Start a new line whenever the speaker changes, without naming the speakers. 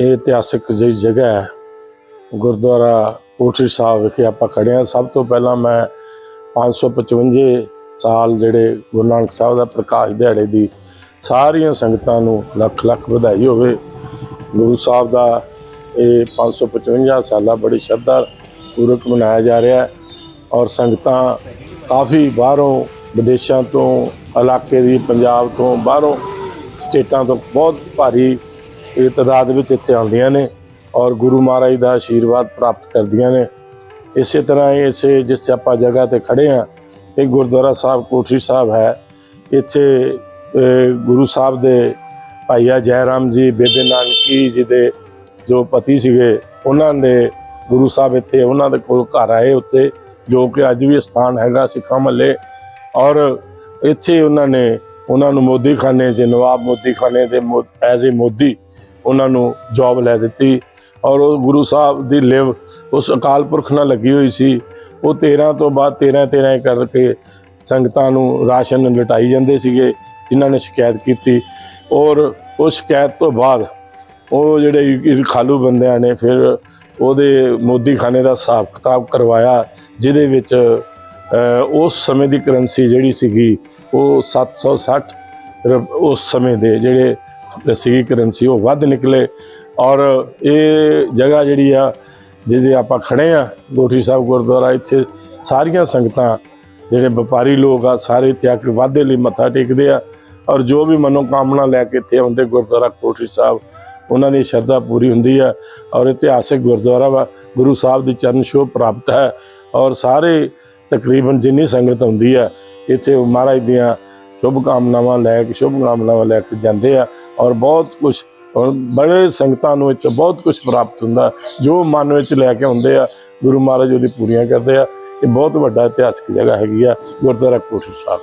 ਇਹ ਇਤਿਹਾਸਿਕ ਜਿਹੀ ਜਗ੍ਹਾ ਹੈ। ਗੁਰਦੁਆਰਾ ਕੋਠੀ ਸਾਹਿਬ ਵਿਖੇ ਆਪਾਂ ਖੜੇ ਹਾਂ। ਸਭ ਤੋਂ ਪਹਿਲਾਂ ਮੈਂ 555 ਸਾਲ ਜਿਹੜੇ ਗੁਰੂ ਨਾਨਕ ਸਾਹਿਬ ਦਾ ਪ੍ਰਕਾਸ਼ ਦਿਹਾੜੇ ਦੀ ਸਾਰੀਆਂ ਸੰਗਤਾਂ ਨੂੰ ਲੱਖ ਲੱਖ ਵਧਾਈ ਹੋਵੇ। ਗੁਰੂ ਸਾਹਿਬ ਦਾ ਇਹ 555 ਸਾਲਾ ਬੜੀ ਸ਼ਰਧਾ ਪੂਰਵਕ ਮਨਾਇਆ ਜਾ ਰਿਹਾ ਔਰ ਸੰਗਤਾਂ ਕਾਫੀ ਬਾਹਰੋਂ, ਵਿਦੇਸ਼ਾਂ ਤੋਂ, ਇਲਾਕੇ ਦੀ ਪੰਜਾਬ ਤੋਂ, ਬਾਹਰੋਂ, ਸਟੇਟਾਂ ਤੋਂ ਬਹੁਤ ਭਾਰੀ ਇਹ ਤਾਦਾਦ ਵਿੱਚ ਇੱਥੇ ਆਉਂਦੀਆਂ ਨੇ ਔਰ ਗੁਰੂ ਮਹਾਰਾਜ ਦਾ ਆਸ਼ੀਰਵਾਦ ਪ੍ਰਾਪਤ ਕਰਦੀਆਂ ਨੇ। ਇਸੇ ਤਰ੍ਹਾਂ ਹੀ ਇਸੇ ਜਿਸ ਆਪਾਂ ਜਗ੍ਹਾ ਤੇ ਖੜੇ ਆ ਇਹ ਗੁਰਦੁਆਰਾ ਸਾਹਿਬ, ਕੋਠੀ ਸਾਹਿਬ ਹੈ। ਇੱਥੇ ਗੁਰੂ ਸਾਹਿਬ ਦੇ ਭਾਈਆ ਜੈ ਰਾਮ ਜੀ, ਬੇਬੇ ਨਾਨਕੀ ਜੀ ਦੇ ਜੋ ਪਤੀ ਸੀਗੇ, ਉਹਨਾਂ ਦੇ ਗੁਰੂ ਸਾਹਿਬ ਇੱਥੇ, ਉਹਨਾਂ ਦੇ ਕੋਲ ਘਰ ਆਏ ਉੱਥੇ, ਜੋ ਕਿ ਅੱਜ ਵੀ ਸਥਾਨ ਹੈਗਾ ਸਿੱਖਾਂ ਮੱਲੇ। ਔਰ ਇੱਥੇ ਉਹਨਾਂ ਨੇ, ਉਹਨਾਂ ਨੂੰ ਮੋਦੀ ਖਾਨੇ 'ਚ ਨਵਾਬ ਮੋਦੀ ਖਾਨੇ ਦੇ ਐਜ਼ ਏ ਮੋਦੀ ਉਹਨਾਂ ਨੂੰ ਜੌਬ ਲੈ ਦਿੱਤੀ ਔਰ ਉਹ ਗੁਰੂ ਸਾਹਿਬ ਦੀ ਲਿਵ, ਉਸ ਅਕਾਲ ਪੁਰਖ ਨਾਲ ਲੱਗੀ ਹੋਈ ਸੀ। ਉਹ 13 ਤੋਂ ਬਾਅਦ 13 13 ਕਰਕੇ ਸੰਗਤਾਂ ਨੂੰ ਰਾਸ਼ਨ ਲਟਾਈ ਜਾਂਦੇ ਸੀਗੇ, ਜਿਨ੍ਹਾਂ ਨੇ ਸ਼ਿਕਾਇਤ ਕੀਤੀ। ਔਰ ਉਸ ਸ਼ਿਕਾਇਤ ਤੋਂ ਬਾਅਦ ਉਹ ਜਿਹੜੇ ਖਾਲੂ ਬੰਦਿਆਂ ਨੇ ਫਿਰ ਉਹਦੇ ਮੋਦੀ ਖਾਨੇ ਦਾ ਹਿਸਾਬ ਕਿਤਾਬ ਕਰਵਾਇਆ, ਜਿਹਦੇ ਵਿੱਚ ਉਸ ਸਮੇਂ ਦੀ ਕਰੰਸੀ ਜਿਹੜੀ ਸੀਗੀ, ਉਹ 760 ਰੁਪ- ਉਸ ਸਮੇਂ ਦੇ ਜਿਹੜੇ ਸੀਗੀ ਕਰੰਸੀ, ਉਹ ਵੱਧ ਨਿਕਲੇ। ਔਰ ਇਹ ਜਗ੍ਹਾ ਜਿਹੜੀ ਆ, ਜਿਹਦੇ ਆਪਾਂ ਖੜੇ ਆ, ਗੋਠੀ ਸਾਹਿਬ ਗੁਰਦੁਆਰਾ, ਇੱਥੇ ਸਾਰੀਆਂ ਸੰਗਤਾਂ, ਜਿਹੜੇ ਵਪਾਰੀ ਲੋਕ ਆ, ਸਾਰੇ ਇੱਥੇ ਆ ਕੇ ਵਾਧੇ ਲਈ ਮੱਥਾ ਟੇਕਦੇ ਆ। ਔਰ ਜੋ ਵੀ ਮਨੋਕਾਮਨਾ ਲੈ ਕੇ ਇੱਥੇ ਆਉਂਦੇ ਗੁਰਦੁਆਰਾ ਕੋਠੀ ਸਾਹਿਬ, ਉਹਨਾਂ ਦੀ ਸ਼ਰਧਾ ਪੂਰੀ ਹੁੰਦੀ ਆ। ਔਰ ਇਤਿਹਾਸਿਕ ਗੁਰਦੁਆਰਾ ਵਾ, ਗੁਰੂ ਸਾਹਿਬ ਦੀ ਚਰਨ ਛੋਹ ਪ੍ਰਾਪਤ ਹੈ। ਔਰ ਸਾਰੇ ਤਕਰੀਬਨ ਜਿੰਨੀ ਸੰਗਤ ਹੁੰਦੀ ਆ, ਇੱਥੇ ਉਹ ਮਹਾਰਾਜ ਦੀਆਂ ਸ਼ੁਭ ਕਾਮਨਾਵਾਂ ਲੈ ਕੇ ਸ਼ੁਭ ਕਾਮਨਾਵਾਂ ਲੈ ਕੇ ਜਾਂਦੇ ਆ। ਔਰ ਬਹੁਤ ਕੁਝ ਔਰ ਬੜੇ ਸੰਗਤਾਂ ਨੂੰ ਇੱਥੇ ਬਹੁਤ ਕੁਝ ਪ੍ਰਾਪਤ ਹੁੰਦਾ, ਜੋ ਮਨ ਵਿੱਚ ਲੈ ਕੇ ਆਉਂਦੇ ਆ, ਗੁਰੂ ਮਹਾਰਾਜ ਉਹਦੀ ਪੂਰੀਆਂ ਕਰਦੇ ਆ। ਇਹ ਬਹੁਤ ਵੱਡਾ ਇਤਿਹਾਸਕ ਜਗ੍ਹਾ ਹੈਗੀ ਆ ਗੁਰਦੁਆਰਾ ਕੋਠੀ ਸਾਹਿਬ।